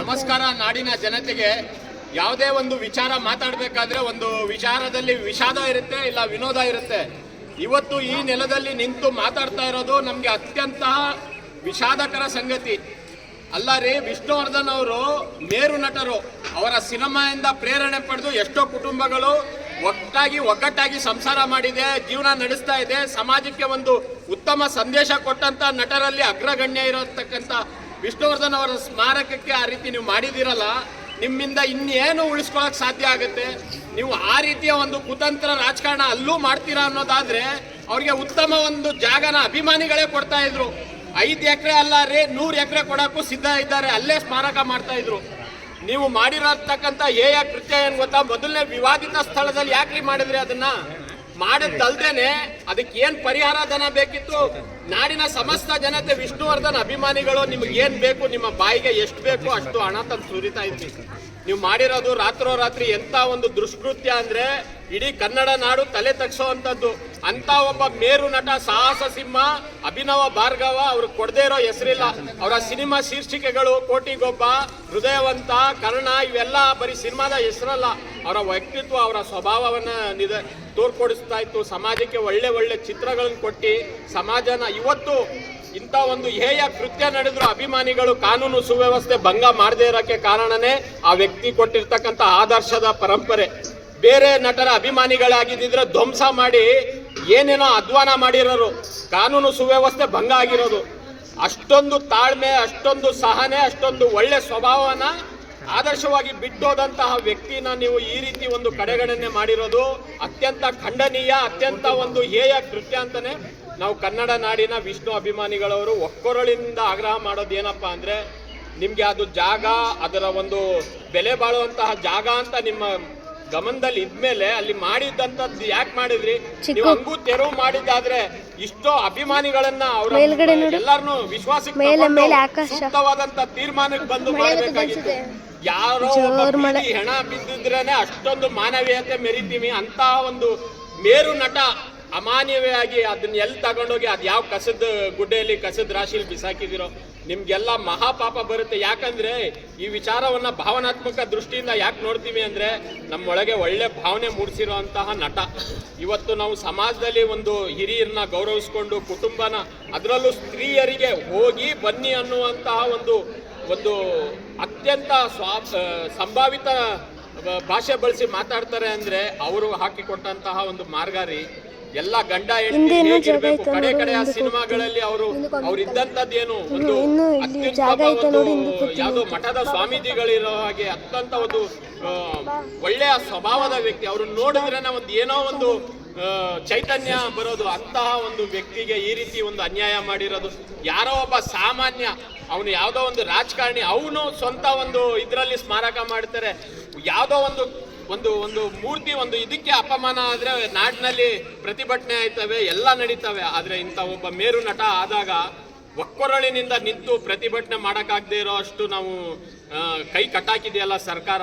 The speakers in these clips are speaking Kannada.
ನಮಸ್ಕಾರ, ನಾಡಿನ ಜನತೆಗೆ ಯಾವುದೇ ಒಂದು ವಿಚಾರ ಮಾತಾಡಬೇಕಾದ್ರೆ ಒಂದು ವಿಚಾರದಲ್ಲಿ ವಿಷಾದ ಇರುತ್ತೆ, ಇಲ್ಲ ವಿನೋದ ಇರುತ್ತೆ. ಇವತ್ತು ಈ ನೆಲದಲ್ಲಿ ನಿಂತು ಮಾತಾಡ್ತಾ ಇರೋದು ನಮಗೆ ಅತ್ಯಂತ ವಿಷಾದಕರ ಸಂಗತಿ. ಅಲ್ಲ ರೀ, ವಿಷ್ಣುವರ್ಧನ್ ಅವರು ಮೇರು ನಟರು. ಅವರ ಸಿನಿಮಾಯಿಂದ ಪ್ರೇರಣೆ ಪಡೆದು ಎಷ್ಟೋ ಕುಟುಂಬಗಳು ಒಟ್ಟಾಗಿ, ಒಗ್ಗಟ್ಟಾಗಿ ಸಂಸಾರ ಮಾಡಿದೆ, ಜೀವನ ನಡೆಸ್ತಾ ಇದೆ. ಸಮಾಜಕ್ಕೆ ಒಂದು ಉತ್ತಮ ಸಂದೇಶ ಕೊಟ್ಟಂತ ನಟರಲ್ಲಿ ಅಗ್ರಗಣ್ಯ ಇರತಕ್ಕಂಥ ವಿಷ್ಣುವರ್ಧನ್ ಅವರ ಸ್ಮಾರಕಕ್ಕೆ ಆ ರೀತಿ ನೀವು ಮಾಡಿದಿರಲ್ಲ ನಿಮ್ಮಿಂದ ಇನ್ನೇನು ಉಳಿಸ್ಕೊಳಕ್ ಸಾಧ್ಯ ಆಗುತ್ತೆ? ನೀವು ಆ ರೀತಿಯ ಒಂದು ಕುತಂತ್ರ ರಾಜಕಾರಣ ಅಲ್ಲೂ ಮಾಡ್ತೀರಾ ಅನ್ನೋದಾದ್ರೆ, ಅವ್ರಿಗೆ ಉತ್ತಮ ಒಂದು ಜಾಗನ ಅಭಿಮಾನಿಗಳೇ ಕೊಡ್ತಾ ಇದ್ರು. ಐದು ಎಕರೆ ಅಲ್ಲ ರೀ ನೂರು ಎಕರೆ ಕೊಡಕ್ಕೂ ಸಿದ್ಧ ಇದ್ದಾರೆ, ಅಲ್ಲೇ ಸ್ಮಾರಕ ಮಾಡ್ತಾ ಇದ್ರು. ನೀವು ಮಾಡಿರತಕ್ಕಂಥ ಏಯ ಕೃತ್ಯ ಏನು ಗೊತ್ತಾ? ಮೊದಲನೇ ವಿವಾದಿತ ಸ್ಥಳದಲ್ಲಿ ಯಾಕ್ರಿ ಮಾಡಿದ್ರಿ ಅದನ್ನ? ಮಾಡಿದ್ದಲ್ದೇನೆ ಅದಕ್ಕೆ ಏನು ಪರಿಹಾರ ಧನ ಬೇಕಿತ್ತು? ನಾಡಿನ ಸಮಸ್ತ ಜನತೆ ವಿಷ್ಣುವರ್ಧನ್ ಅಭಿಮಾನಿಗಳು, ನಿಮ್ಗೆ ಏನು ಬೇಕು, ನಿಮ್ಮ ಬಾಯಿಗೆ ಎಷ್ಟು ಬೇಕು ಅಷ್ಟು ಹಣ ತಂದು ಸುರಿತಾ ಇದ್ವಿ. ನೀವು ಮಾಡಿರೋದು ರಾತ್ರೋರಾತ್ರಿ ಎಂಥ ಒಂದು ದುಷ್ಕೃತ್ಯ ಅಂದ್ರೆ, ಇಡೀ ಕನ್ನಡ ನಾಡು ತಲೆ ತಗ್ಸೋವಂಥದ್ದು ಅಂತ ಒಬ್ಬ ಮೇರು ನಟ ಸಾಹಸ ಸಿಂಹ, ಅಭಿನವ ಭಾರ್ಗವ ಅವ್ರಿಗೆ ಕೊಡದೇ ಇರೋ ಹೆಸರಿಲ್ಲ. ಅವರ ಸಿನಿಮಾ ಶೀರ್ಷಿಕೆಗಳು ಕೋಟಿಗೊಬ್ಬ, ಹೃದಯವಂತ, ಕರ್ಣ, ಇವೆಲ್ಲ ಬರೀ ಸಿನಿಮಾದ ಹೆಸರಲ್ಲ. ಅವರ ವ್ಯಕ್ತಿತ್ವ, ಅವರ ಸ್ವಭಾವವನ್ನ ನಿಧ ತೋರ್ಪಡಿಸ್ತಾ ಇತ್ತು. ಸಮಾಜಕ್ಕೆ ಒಳ್ಳೆ ಒಳ್ಳೆ ಚಿತ್ರಗಳನ್ನು ಕೊಟ್ಟು ಸಮಾಜನ ಇವತ್ತು ಇಂಥ ಒಂದು ಹೇಯ ಕೃತ್ಯ ನಡೆದ್ರು ಅಭಿಮಾನಿಗಳು ಕಾನೂನು ಸುವ್ಯವಸ್ಥೆ ಭಂಗ ಮಾಡದೇ ಇರೋಕ್ಕೆ ಕಾರಣನೇ ಆ ವ್ಯಕ್ತಿ ಕೊಟ್ಟಿರ್ತಕ್ಕಂಥ ಆದರ್ಶದ ಪರಂಪರೆ. ಬೇರೆ ನಟರ ಅಭಿಮಾನಿಗಳಾಗಿದ್ದಿದ್ರೆ ಧ್ವಂಸ ಮಾಡಿ ಏನೇನೋ ಅಧ್ವಾನ ಮಾಡಿರೋರು, ಕಾನೂನು ಸುವ್ಯವಸ್ಥೆ ಭಂಗ ಆಗಿರೋದು. ಅಷ್ಟೊಂದು ತಾಳ್ಮೆ, ಅಷ್ಟೊಂದು ಸಹನೆ, ಅಷ್ಟೊಂದು ಒಳ್ಳೆ ಸ್ವಭಾವನ ಆದರ್ಶವಾಗಿ ಬಿಟ್ಟೋದಂತಹ ವ್ಯಕ್ತಿನ ನೀವು ಈ ರೀತಿ ಒಂದು ಕಡೆಗಣನೆ ಮಾಡಿರೋದು ಅತ್ಯಂತ ಖಂಡನೀಯ, ಅತ್ಯಂತ ಒಂದು ಹೇಯ ಕೃತ್ಯ ಅಂತಾನೆ ನಾವು ಕನ್ನಡ ನಾಡಿನ ವಿಷ್ಣು ಅಭಿಮಾನಿಗಳವರು ಒಕ್ಕೊರಳಿಂದ ಆಗ್ರಹ ಮಾಡೋದು ಏನಪ್ಪಾ ಅಂದ್ರೆ ನಿಮಗೆ ಅದು ಜಾಗ, ಅದರ ಒಂದು ಬೆಲೆ ಬಾಳುವಂತಹ ಜಾಗ ಅಂತ ನಿಮ್ಮ ಗಮನದಲ್ಲಿ ಇದ್ಮೇಲೆ ಅಲ್ಲಿ ಮಾಡಿದ್ದಂತ ಯಾಕೆ ಮಾಡಿದ್ರಿ? ನೀವು ಹಂಗೂ ತೆರವು ಮಾಡಿದ್ದಾದ್ರೆ ಇಷ್ಟೋ ಅಭಿಮಾನಿಗಳನ್ನ ಅವರ. ಎಲ್ಲಾರನು ವಿಶ್ವಾಸಕ್ಕೆ ಸೂಕ್ತವಾದಂತ ತೀರ್ಮಾನಕ್ಕೆ ಬಂದು ಮಾಡಬೇಕಾಗಿತ್ತು ಯಾರೋ ಹೆಣ ಬಿದ್ದಿದ್ರೇನೆ ಅಷ್ಟೊಂದು ಮಾನವೀಯತೆ ಮೆರಿತೀವಿ. ಅಂತ ಒಂದು ಮೇರು ನಟ ಅಮಾನವೀಯವಾಗಿ ಅದನ್ನ ಎಲ್ಲಿ ತಗೊಂಡೋಗಿ, ಅದು ಯಾವ ಕಸದ ಗುಡ್ಡೆಯಲ್ಲಿ ಕಸದ ರಾಶಿಯಲ್ಲಿ ಬಿಸಾಕಿದಿರೋ, ನಿಮ್ಗೆಲ್ಲ ಮಹಾಪಾಪ ಬರುತ್ತೆ. ಯಾಕಂದ್ರೆ ಈ ವಿಚಾರವನ್ನ ಭಾವನಾತ್ಮಕ ದೃಷ್ಟಿಯಿಂದ ಯಾಕೆ ನೋಡ್ತೀವಿ ಅಂದ್ರೆ, ನಮ್ಮೊಳಗೆ ಒಳ್ಳೆ ಭಾವನೆ ಮೂಡಿಸಿರೋ ಅಂತಹ ನಟ. ಇವತ್ತು ನಾವು ಸಮಾಜದಲ್ಲಿ ಒಂದು ಹಿರಿಯರನ್ನ ಗೌರವಿಸ್ಕೊಂಡು ಕುಟುಂಬನ, ಅದರಲ್ಲೂ ಸ್ತ್ರೀಯರಿಗೆ ಹೋಗಿ ಬನ್ನಿ ಅನ್ನುವಂತಹ ಒಂದು ಒಂದು ಅತ್ಯಂತ ಸ್ವಾ ಸಂಭಾವಿತ ಭಾಷೆ ಬಳಸಿ ಮಾತಾಡ್ತಾರೆ ಅಂದ್ರೆ, ಅವರು ಹಾಕಿಕೊಟ್ಟಂತಹ ಒಂದು ಮಾರ್ಗಾರಿ. ಎಲ್ಲ ಗಂಡ ಹೆಂಡತಿ ಕಡೆ ಕಡೆ ಆ ಸಿನಿಮಾಗಳಲ್ಲಿ ಅವರು ಅವ್ರು ಇದ್ದಂತದ್ದೇನು ಒಂದು ಅತ್ಯುತ್ತಮ ಒಂದು ಕೂತಿದ್ರು. ಮಠದ ಸ್ವಾಮೀಜಿಗಳಿರೋ ಹಾಗೆ ಅತ್ಯಂತ ಒಂದು ಒಳ್ಳೆಯ ಸ್ವಭಾವದ ವ್ಯಕ್ತಿ. ಅವ್ರನ್ನ ನೋಡಿದ್ರೇನೆ ಒಂದು ಏನೋ ಒಂದು ಚೈತನ್ಯ ಬರೋದು ಅಂತಹ ಒಂದು ವ್ಯಕ್ತಿಗೆ ಈ ರೀತಿ ಒಂದು ಅನ್ಯಾಯ ಮಾಡಿರೋದು. ಯಾರೋ ಒಬ್ಬ ಸಾಮಾನ್ಯ ಅವನು ಯಾವುದೋ ಒಂದು ರಾಜಕಾರಣಿ ಅವನು ಸ್ವಂತ ಒಂದು ಇದರಲ್ಲಿ ಸ್ಮಾರಕ ಮಾಡ್ತಾರೆ. ಯಾವುದೋ ಒಂದು ಒಂದು ಒಂದು ಮೂರ್ತಿ, ಒಂದು ಇದಕ್ಕೆ ಅಪಮಾನ ಆದ್ರೆ ನಾಡಿನಲ್ಲಿ ಪ್ರತಿಭಟನೆ ಆಯ್ತವೆ, ಎಲ್ಲ ನಡೀತವೆ. ಆದ್ರೆ ಇಂಥ ಒಬ್ಬ ಮೇರು ನಟ ಆದಾಗ ಒಕ್ಕೊರಳಿನಿಂದ ನಿಂತು ಪ್ರತಿಭಟನೆ ಮಾಡೋಕ್ಕಾಗದೇ ಇರೋ ಅಷ್ಟು ನಾವು ಕೈ ಕಟ್ಟಾಕಿದೆಯಲ್ಲ ಸರ್ಕಾರ.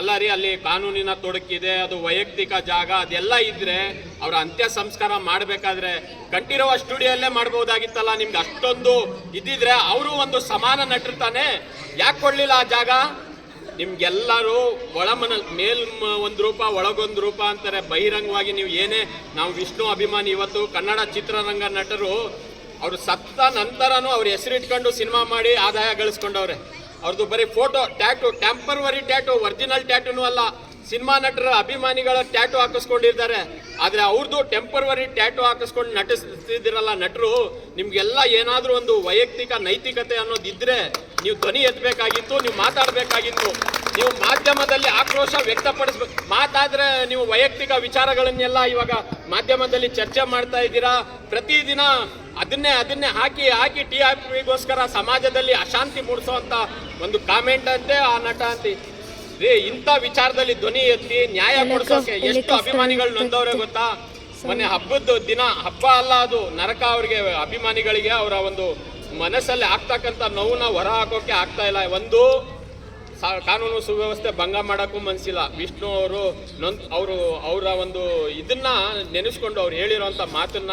ಅಲ್ಲ ರೀ, ಅಲ್ಲಿ ಕಾನೂನಿನ ತೊಡಕಿದೆ, ಅದು ವೈಯಕ್ತಿಕ ಜಾಗ, ಅದೆಲ್ಲ ಇದ್ರೆ ಅವರ ಅಂತ್ಯ ಸಂಸ್ಕಾರ ಮಾಡಬೇಕಾದ್ರೆ ಕಂಠೀರವ ಸ್ಟುಡಿಯೋಲ್ಲೇ ಮಾಡ್ಬೋದಾಗಿತ್ತಲ್ಲ ನಿಮ್ಗೆ ಅಷ್ಟೊಂದು ಇದ್ದಿದ್ರೆ ಅವರು ಒಂದು ಸಮಾನ ನಟಿರ್ತಾನೆ ತಾನೆ. ಯಾಕೆ ಕೊಡ್ಲಿಲ್ಲ ಆ ಜಾಗ? ನಿಮ್ಗೆಲ್ಲರೂ ಒಳಮನ ಮೇಲ್ ಒಂದು ರೂಪ, ಒಳಗೊಂದು ರೂಪ ಅಂತಾರೆ. ಬಹಿರಂಗವಾಗಿ ನೀವು ಏನೇ, ನಾವು ವಿಷ್ಣು ಅಭಿಮಾನಿ ಇವತ್ತು, ಕನ್ನಡ ಚಿತ್ರರಂಗ ನಟರು, ಅವರು ಸತ್ತ ನಂತರನೂ ಅವ್ರ ಹೆಸರಿಟ್ಕೊಂಡು ಸಿನಿಮಾ ಮಾಡಿ ಆದಾಯ ಗಳಿಸ್ಕೊಂಡವ್ರೆ. ಅವ್ರದ್ದು ಬರೀ photo, tattoo, temporary tattoo, original ಟ್ಯಾಟೂನು ಅಲ್ಲ. ಸಿನಿಮಾ ನಟರ ಅಭಿಮಾನಿಗಳ ಟ್ಯಾಟು ಹಾಕಿಸ್ಕೊಂಡಿರ್ತಾರೆ ಆದರೆ ಅವ್ರದ್ದು ಟೆಂಪರ್ವರಿ ಟ್ಯಾಟು ಹಾಕಿಸ್ಕೊಂಡು ನಟಿಸ್ತಿದ್ದೀರಲ್ಲ ನಟರು, ನಿಮಗೆಲ್ಲ ಏನಾದರೂ ಒಂದು ವೈಯಕ್ತಿಕ ನೈತಿಕತೆ ಅನ್ನೋದು ಇದ್ರೆ ನೀವು ಧ್ವನಿ ಎತ್ತಬೇಕಾಗಿತ್ತು ನೀವು ಮಾತಾಡಬೇಕಾಗಿತ್ತು ನೀವು ಮಾಧ್ಯಮದಲ್ಲಿ ಆಕ್ರೋಶ ವ್ಯಕ್ತಪಡಿಸ್ಬೇಕು ಮಾತಾದ್ರೆ ನೀವು ವೈಯಕ್ತಿಕ ವಿಚಾರಗಳನ್ನೆಲ್ಲ ಇವಾಗ ಮಾಧ್ಯಮದಲ್ಲಿ ಚರ್ಚೆ ಮಾಡ್ತಾ ಇದ್ದೀರಾ? ಪ್ರತಿದಿನ ಅದನ್ನೇ ಅದನ್ನೇ ಹಾಕಿ ಹಾಕಿ ಟಿ ಆರ್ ಪಿಗೋಸ್ಕರ ಸಮಾಜದಲ್ಲಿ ಅಶಾಂತಿ ಮೂಡಿಸುವಂತ ಒಂದು ಕಾಮೆಂಟ್ ಅಂತೆ ಆ ನಟ ಅಂತ. ರೇ ಇಂಥ ವಿಚಾರದಲ್ಲಿ ಧ್ವನಿ ಎತ್ತಿ ನ್ಯಾಯ ಕೊಡಿಸೋಕೆ ಎಷ್ಟು ಅಭಿಮಾನಿಗಳು ನೊಂದವ್ರೆ ಗೊತ್ತಾ? ಮೊನ್ನೆ ಹಬ್ಬದ ದಿನ ಹಬ್ಬ ಅಲ್ಲ ಅದು ನರಕ ಅವ್ರಿಗೆ ಅಭಿಮಾನಿಗಳಿಗೆ ಅವರ ಒಂದು ಮನಸ್ಸಲ್ಲಿ ಆಗ್ತಕ್ಕಂಥ ನೋವನ್ನ ಹೊರ ಹಾಕೋಕೆ ಆಗ್ತಾ ಇಲ್ಲ. ಒಂದು ಕಾನೂನು ಸುವ್ಯವಸ್ಥೆ ಭಂಗ ಮಾಡೋಕ್ಕೂ ಮನಸ್ಸಿಲ್ಲ ವಿಷ್ಣು ಅವರು ನೊಂದ್, ಅವರು, ಅವರ ಒಂದು ಇದನ್ನ ನೆನೆಸ್ಕೊಂಡು ಅವ್ರು ಹೇಳಿರೋಂಥ ಮಾತನ್ನ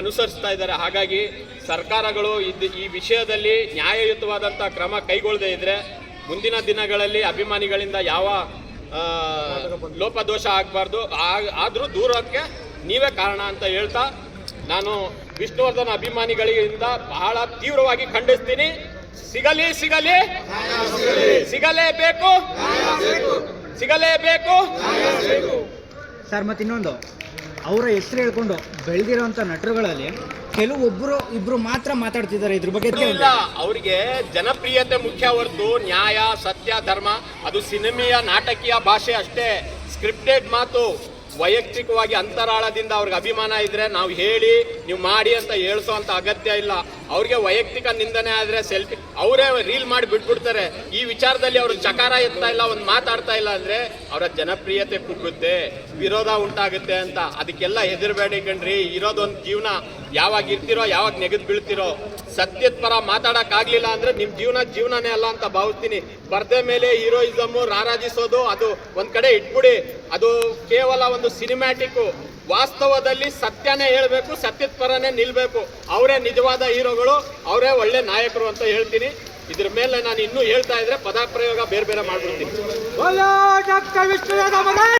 ಅನುಸರಿಸ್ತಾ ಇದ್ದಾರೆ. ಹಾಗಾಗಿ ಸರ್ಕಾರಗಳು ಇದು, ಈ ವಿಷಯದಲ್ಲಿ ನ್ಯಾಯಯುತವಾದಂಥ ಕ್ರಮ ಕೈಗೊಳ್ಳದೇ ಇದ್ರೆ ಮುಂದಿನ ದಿನಗಳಲ್ಲಿ ಅಭಿಮಾನಿಗಳಿಂದ ಯಾವ ಲೋಪದೋಷ ಆಗಬಾರ್ದು. ಆದರೂ ದೂರಕ್ಕೆ ನೀವೇ ಕಾರಣ ಅಂತ ಹೇಳ್ತಾ ನಾನು ವಿಷ್ಣುವರ್ಧನ್ ಅಭಿಮಾನಿಗಳಿಂದ ಬಹಳ ತೀವ್ರವಾಗಿ ಖಂಡಿಸ್ತೀನಿ. ಸಿಗಲಿ ಸಿಗಲಿ. ಸಿಗಲೇಬೇಕು ಸಿಗಲೇಬೇಕು ಸರ್ ಮತ್ತೆ ಇನ್ನೊಂದು. ಅವರ ಹೆಸರು ಹೇಳ್ಕೊಂಡು ಬೆಳೆದಿರೋಂಥ ನಟರುಗಳಲ್ಲಿ ಕೆಲವೊಬ್ಬರು ಇಬ್ರು ಮಾತ್ರ ಮಾತಾಡ್ತಿದ್ದಾರೆ ಇದ್ರ ಬಗ್ಗೆ ಅವರಿಗೆ ಜನಪ್ರಿಯತೆ ಮುಖ್ಯ ಹೊರತು ನ್ಯಾಯ ಸತ್ಯ ಧರ್ಮ. ಅದು ಸಿನಿಮೆಯ ನಾಟಕೀಯ ಭಾಷೆ ಅಷ್ಟೇ. ಸ್ಕ್ರಿಪ್ಟೆಡ್ ಮಾತು. ವೈಯಕ್ತಿಕವಾಗಿ ಅಂತರಾಳದಿಂದ ಅವ್ರಿಗೆ ಅಭಿಮಾನ ಇದ್ರೆ ನಾವು ಹೇಳಿ, ನೀವು ಮಾಡಿ ಅಂತ ಹೇಳ್ಸೋ ಅಂತ ಅಗತ್ಯ ಇಲ್ಲ. ಅವ್ರಿಗೆ ವೈಯಕ್ತಿಕ ನಿಂದನೆ ಆದ್ರೆ ಸೆಲ್ಫಿ, ಅವರೇ ರೀಲ್ ಮಾಡಿ ಬಿಟ್ಬಿಡ್ತಾರೆ. ಈ ವಿಚಾರದಲ್ಲಿ ಅವರು ಚಕಾರ ಎತ್ತಾ ಇಲ್ಲ, ಒಂದು ಮಾತಾಡ್ತಾ ಇಲ್ಲ ಅಂದ್ರೆ ಅವರ ಜನಪ್ರಿಯತೆ ಕುಗ್ಗುತ್ತೆ, ವಿರೋಧ ಉಂಟಾಗುತ್ತೆ ಅಂತ. ಅದಕ್ಕೆಲ್ಲ ಹೆದರ್ಬೇಡಿ ಕಣ್ರಿ, ಇರೋದೊಂದು ಜೀವನ. ಯಾವಾಗ ಇರ್ತಿರೋ, ಯಾವಾಗ ನೆಗೆದು ಬೀಳ್ತಿರೋ ಸತ್ಯದ ಪರ ಮಾತಾಡಕ್ ಆಗ್ಲಿಲ್ಲ ಅಂದ್ರೆ ನಿಮ್ ಜೀವನ ಜೀವನನೇ ಅಲ್ಲ ಅಂತ ಭಾವಿಸ್ತೀನಿ. ಬರ್ದೆ ಮೇಲೆ ಹೀರೋಯಿಸಮ್ ರಾರಾಜಿಸೋದು, ಅದು ಒಂದ್ ಕಡೆ ಇಟ್ಬಿಡಿ. ಅದು ಕೇವಲ ಒಂದು ಸಿನಿಮ್ಯಾಟಿಕ್ ವಾಸ್ತವದಲ್ಲಿ ಸತ್ಯನೇ ಹೇಳಬೇಕು ಸತ್ಯದ ಪರನೇ ನಿಲ್ಬೇಕು. ಅವರೇ ನಿಜವಾದ ಹೀರೋಗಳು, ಅವರೇ ಒಳ್ಳೆ ನಾಯಕರು ಅಂತ ಹೇಳ್ತೀನಿ. ಇದ್ರ ಮೇಲೆ ನಾನು ಇನ್ನೂ ಹೇಳ್ತಾ ಇದ್ರೆ ಪದ ಪ್ರಯೋಗ ಬೇರೆ ಬೇರೆ ಮಾಡ್ಬಿಡ್ತೀನಿ.